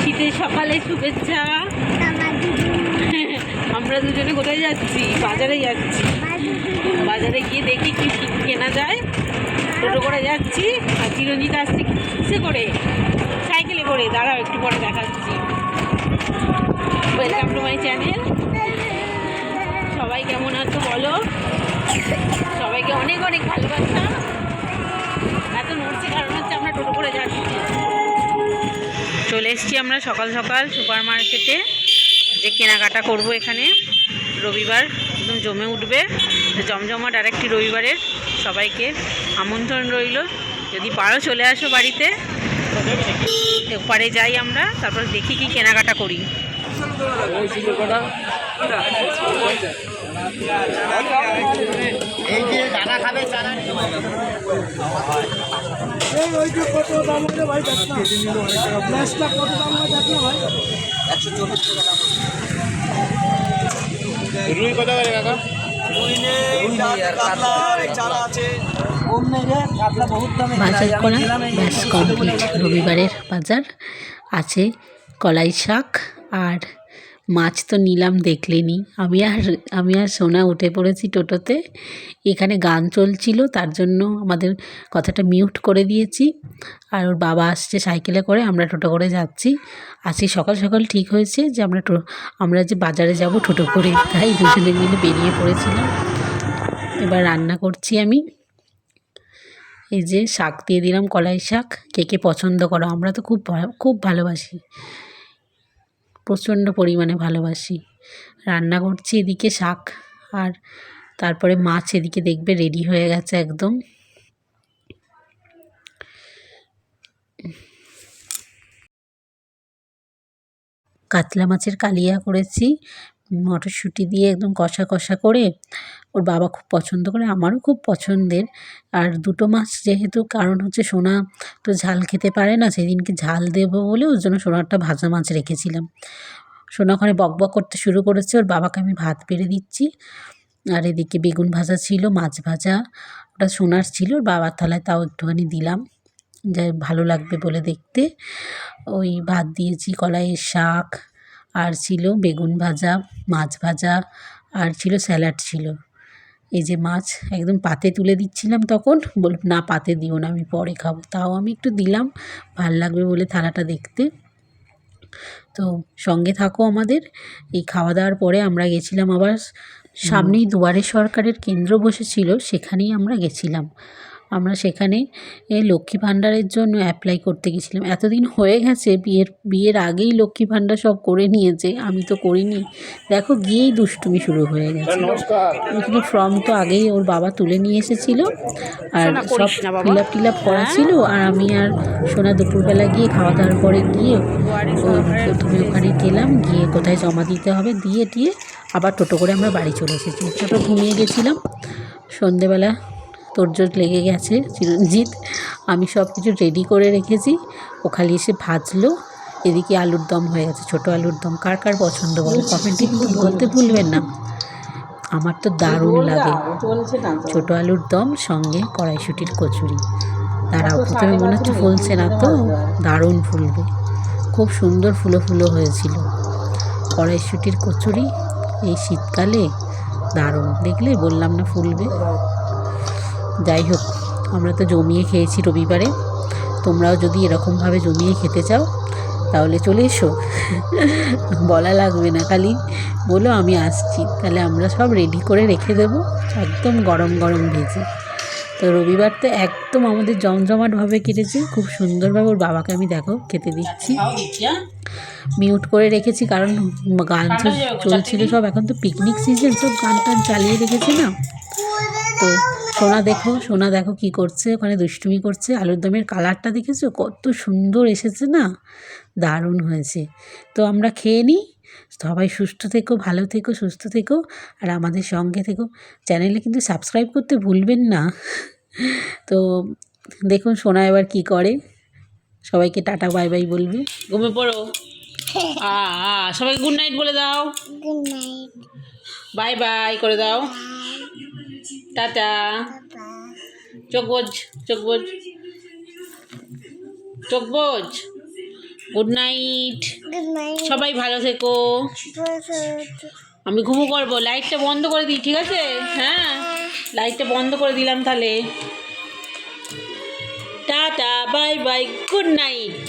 শীতের সকালে শুভেচ্ছা। আমরা দুজনে কোথায় যাচ্ছি? বাজারে যাচ্ছি। বাজারে গিয়ে দেখি কি কেনা যায়। টোটো করে যাচ্ছি। আর চিরঞ্জিত আসছে কিসে করে? সাইকেলে করে। দাঁড়াও, একটু পরে দেখাচ্ছি। ওয়েলকাম টু মাই চ্যানেল এসেছি আমরা সকাল সকাল সুপার মার্কেটে যে কেনাকাটা করব এখানে। রবিবার একদম জমে উঠবে। জমজমাট আরেকটি রবিবারের সবাইকে আমন্ত্রণ রইল। যদি পারো চলে আসো বাড়িতে। ওপারে যাই আমরা, তারপর দেখি কি কেনাকাটা করি। এই যে খাবে এই ওই কত দাম হবে ভাই দেখ না। কত দাম হয় দেখ ভাই। একশো চল্লিশ টাকা দাম রুই কত করে কাকা বাজার ব্যাস কমপ্লিট। রবিবারের বাজার আছে কলাই শাক আর মাছ তো নিলাম, দেখলেনি। আমি আর আমি আর সোনা উঠে পড়েছি টোটোতে। এখানে গান চলছিল, তার জন্য আমাদের কথাটা মিউট করে দিয়েছি। আর ওর বাবা আসছে সাইকেলে করে, আমরা টোটো করে যাচ্ছি। আজকে সকাল সকাল ঠিক হয়েছে যে আমরা আমরা যে বাজারে যাব টোটো করে, তাই দুজনে মিলে বেরিয়ে পড়েছিলাম। এবার রান্না করছি আমি। এই যে শাক দিয়ে দিলাম, কলাই শাক। কে কে পছন্দ করো? আমরা তো খুব খুব ভালোবাসি। প্রচণ্ড পরিমাণে ভালোবাসি। রান্না করছি এদিকে শাক আর তারপরে মাছ এদিকে দেখবে রেডি হয়ে গেছে একদম। কাতলা মাছের কালিয়া করেছি মটরশুঁটি দিয়ে একদম কষা কষা করে ওর বাবা খুব পছন্দ করে, আমারও খুব পছন্দের। আর দুটো মাছ যেহেতু, কারণ হচ্ছে সোনা তো ঝাল খেতে পারে না, সেদিনকে ঝাল দেবো বলে ওর জন্য সোনারটা ভাজা মাছ রেখেছিলাম। সোনা ওখানে বক বক করতে শুরু করেছে, ওর বাবাকে আমি ভাত বেড়ে দিচ্ছি। আর এদিকে বেগুন ভাজা ছিল, মাছ ভাজা, ওটা সোনার ছিল, ওর বাবার থালায় তাও একটুখানি দিলাম। যা ভালো লাগবে বলে দেখতে। ওই ভাত দিয়েছি, কলাইয়ের শাক আর ছিল বেগুন ভাজা, মাছ ভাজা, আর ছিল স্যালাড ছিল। এই যে মাছ একদম পাতে তুলে দিচ্ছিলাম তখন বল না, পাতে দিও না, আমি পরে খাব। তাও আমি একটু দিলাম, ভালো লাগবে বলে থালাটা দেখতে। তো সঙ্গে থাকো আমাদের। এই খাওয়া দাওয়ার পরে আমরা গেছিলাম আবার, সামনেই দুয়ারে সরকারের কেন্দ্র বসেছিল, সেখানেই আমরা গেছিলাম। আমরা সেখানে এ লক্ষ্মী ভাণ্ডারের জন্য অ্যাপ্লাই করতে গেছিলাম। এতদিন হয়ে গেছে বিয়ের বিয়ের আগেই লক্ষ্মী ভাণ্ডার সব করে নিয়েছে আমি তো করিনি। দেখো গিয়েই দুষ্টুমি শুরু হয়ে গেছে। নমস্কার। এখানে ফর্ম তো আগেই ওর বাবা তুলে নিয়ে এসেছিল আর সব ফিল আপ টিল আপ করা ছিল আর আমি আর সোনা দুপুরবেলা গিয়ে খাওয়া দাওয়ার পরে গিয়ে ও প্রথমে ওখানে গেলাম গিয়ে কোথায় জমা দিতে হবে দিয়ে দিয়ে আবার টোটো করে আমরা বাড়ি চলে এসেছি। ছোটো ঘুমিয়ে গেছিলাম। সন্ধেবেলা তোরজোর লেগে গেছে চিরঞ্জিত। আমি সব কিছু রেডি করে রেখেছি। ও খালি এসে ভাজলো। এদিকে আলুর দম হয়ে গেছে। ছোটো আলুর দম কার কার পছন্দ বলো? কমেন্টে কিন্তু বলতে ভুলবেন না। আমার তো দারুণ লাগে। ছোটো আলুর দম সঙ্গে কড়াইশুটির কচুরি। দাঁড়াও প্রথমে মনে হচ্ছে ফুলছে না তো। দারুণ ফুলবে। খুব সুন্দর ফুলো ফুলো হয়েছিল। কড়াইশুটির কচুরি এই শীতকালে দারুণ। দেখলে বললাম না ফুলবে। যাই হোক আমরা তো জমিয়ে খেয়েছি রবিবারে। তোমরাও যদি এরকমভাবে জমিয়ে খেতে চাও তাহলে চলে এসো। বলা লাগবে না খালি। বলো আমি আসছি তাহলে আমরা সব রেডি করে রেখে দেবো একদম গরম গরম ভেজে। তো রবিবার তো একদম আমাদের জমজমাটভাবে কেটেছে খুব সুন্দরভাবে ওর বাবাকে আমি দেখো খেতে দিচ্ছি। মিউট করে রেখেছি কারণ গান চলছিল সব এখন তো পিকনিক সিজন সব গান টান চালিয়ে রেখেছি না। তো সোনা দেখো সোনা দেখো কি করছে ওখানে দুষ্টুমি করছে আলুর দমের কালারটা দেখেছ? কত সুন্দর এসেছে না? দারুণ হয়েছে। তো আমরা খেয়ে নিই। সবাই সুস্থ থেকো ভালো থেকো সুস্থ থেকো আর আমাদের সঙ্গে থেকো। চ্যানেলে কিন্তু সাবস্ক্রাইব করতে ভুলবেন না। তো দেখুন সোনা এবার কি করে। সবাইকে টাটা বাই বাই বলবে। ঘুমে পড়ো। আ আ সবাইকে গুড নাইট বলে দাও। Good night. বাই বাই করে দাও। টাটা। চোখ বোঝ চোখ বোঝ চোখ বোঝ গুড নাইট গুড নাইট সবাই ভালো থেকো। আমি ঘুমো করব। লাইটটা বন্ধ করে দিই ঠিক আছে? হ্যাঁ। লাইটটা বন্ধ করে দিলাম তাহলে। Tata bye bye good night